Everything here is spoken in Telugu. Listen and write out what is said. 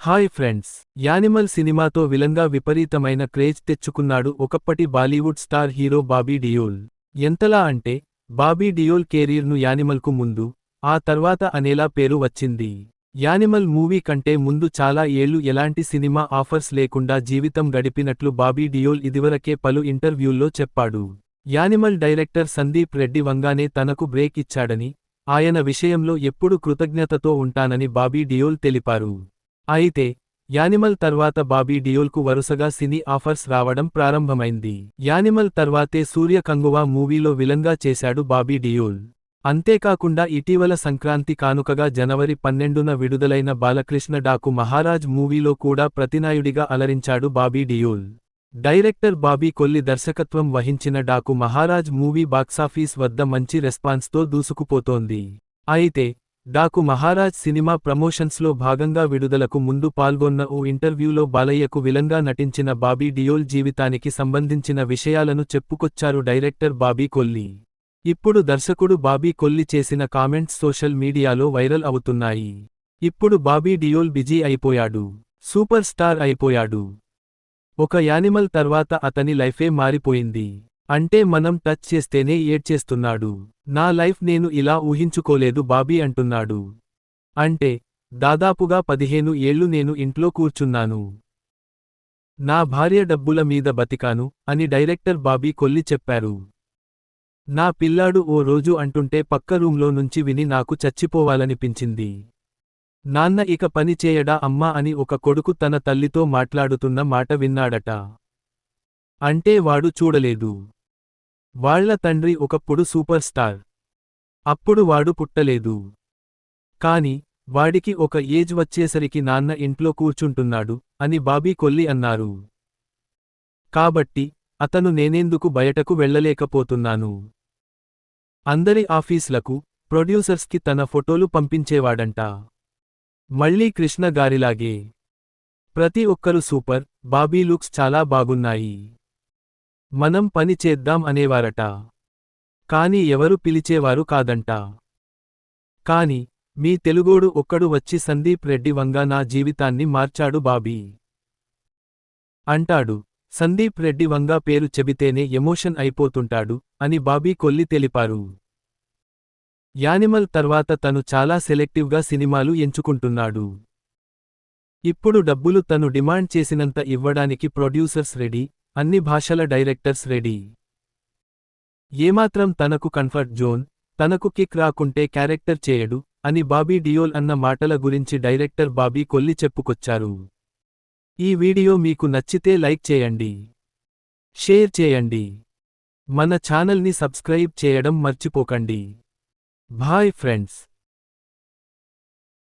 హాయ్ ఫ్రెండ్స్ యానిమల్ సినిమాతో విలంగా విపరీతమైన క్రేజ్ తెచ్చుకున్నాడు ఒకప్పటి బాలీవుడ్ స్టార్ హీరో బాబీ డియోల్. ఎంతలా అంటే బాబీ డియోల్ కెరీర్ను యానిమల్కు ముందు ఆ తర్వాత అనేలా పేరు వచ్చింది. యానిమల్ మూవీ కంటే ముందు చాలా ఏళ్ళు ఎలాంటి సినిమా ఆఫర్స్ లేకుండా జీవితం గడిపినట్లు బాబీ డియోల్ ఇదివరకే పలు ఇంటర్వ్యూల్లో చెప్పాడు. యానిమల్ డైరెక్టర్ సందీప్ రెడ్డి వంగానే తనకు బ్రేక్ ఇచ్చాడని ఆయన విషయంలో ఎప్పుడు కృతజ్ఞతతో ఉంటానని బాబీ డియోల్ తెలిపారు. అయితే యానిమల్ తర్వాత బాబీ డియోల్కు వరుసగా సినీ ఆఫర్స్ రావడం ప్రారంభమైంది. యానిమల్ తర్వాతే సూర్య కంగువా మూవీలో విలన్గా చేశాడు బాబీ డియోల్. అంతేకాకుండా ఇటీవల సంక్రాంతి కానుకగా జనవరి పన్నెండున విడుదలైన బాలకృష్ణ డాకు మహారాజ్ మూవీలో కూడా ప్రతినాయుడిగా అలరించాడు బాబీ డియోల్. డైరెక్టర్ బాబీ కొల్లి దర్శకత్వం వహించిన డాకు మహారాజ్ మూవీ బాక్సాఫీస్ వద్ద మంచి రెస్పాన్స్తో దూసుకుపోతోంది. అయితే డాకు మహారాజ్ సినిమా ప్రమోషన్స్లో భాగంగా విడుదలకు ముందు పాల్గొన్న ఓ ఇంటర్వ్యూలో బాలయ్యకు విలంగా నటించిన బాబీ డియోల్ జీవితానికి సంబంధించిన విషయాలను చెప్పుకొచ్చారు డైరెక్టర్ బాబీ కొల్లి. ఇప్పుడు దర్శకుడు బాబీ కొల్లి చేసిన కామెంట్స్ సోషల్ మీడియాలో వైరల్ అవుతున్నాయి. ఇప్పుడు బాబీ డియోల్ బిజీ అయిపోయాడు. సూపర్ స్టార్ అయిపోయాడు. ఒక యానిమల్ తర్వాత అతని లైఫే మారిపోయింది. అంటే మనం టచ్ చేస్తేనే ఏడ్చేస్తున్నాడు. నా లైఫ్ నేను ఇలా ఊహించుకోలేదు బాబీ అంటున్నాడు. అంటే దాదాపుగా పదిహేను ఏళ్ళు నేను ఇంట్లో కూర్చున్నాను. నా భార్య డబ్బుల మీద బతికాను అని డైరెక్టర్ బాబీ కొల్లి చెప్పారు. నా పిల్లాడు ఓ రోజు అంటుంటే పక్క రూంలో నుంచి విని నాకు చచ్చిపోవాలనిపించింది. నాన్న ఇక పని చేయడా అమ్మా అని ఒక కొడుకు తన తల్లితో మాట్లాడుతున్న మాట విన్నాడట. అంటే వాడు చూడలేదు. వాళ్ళ తండ్రి ఒకప్పుడు సూపర్ స్టార్. అప్పుడు వాడు పుట్టలేదు. కాని వాడికి ఒక ఏజ్ వచ్చేసరికి నాన్న ఇంట్లో కూర్చుంటున్నాడు అని బాబీ కొల్లి అన్నారు. కాబట్టి అతను నేనేందుకు బయటకు వెళ్ళలేకపోతున్నాను అందరి ఆఫీస్లకు ప్రొడ్యూసర్స్కి తన ఫోటోలు పంపించేవాడంట. మళ్ళీ కృష్ణ గారిలాగే. ప్రతి ఒక్కరు సూపర్ బాబీ లుక్స్ చాలా బాగున్నాయి. మనం పని చేద్దాం అనేవారట. కాని ఎవరు పిలిచేవారు కాదంట. కాని మీ తెలుగోడు ఒక్కడు వచ్చి సందీప్ రెడ్డి వంగా నా జీవితాన్ని మార్చాడు బాబీ. అంటాడు సందీప్ రెడ్డి వంగా పేరు చెబితేనే ఎమోషన్ అయిపోతుంటాడు అని బాబీ కొల్లి తెలిపారు. యానిమల్ తర్వాత తను చాలా సెలెక్టివ్గా సినిమాలు ఎంచుకుంటున్నాడు. ఇప్పుడు డబ్బులు తను డిమాండ్ చేసినంత ఇవ్వడానికి ప్రొడ్యూసర్స్ రెడీ అన్ని భాషల డైరెక్టర్స్ రెడీ. ఏమాత్రం తనకు కంఫర్ట్ జోన్ తనకు కిక్ రాకుంటే క్యారెక్టర్ చేయడు అని బాబీ డియోల్ అన్న మాటల గురించి డైరెక్టర్ బాబీ కొల్లి చెప్పుకొచ్చారు. ఈ వీడియో మీకు నచ్చితే లైక్ చేయండి. షేర్ చేయండి. మన ఛానల్ని సబ్స్క్రైబ్ చేయడం మర్చిపోకండి. Bye friends.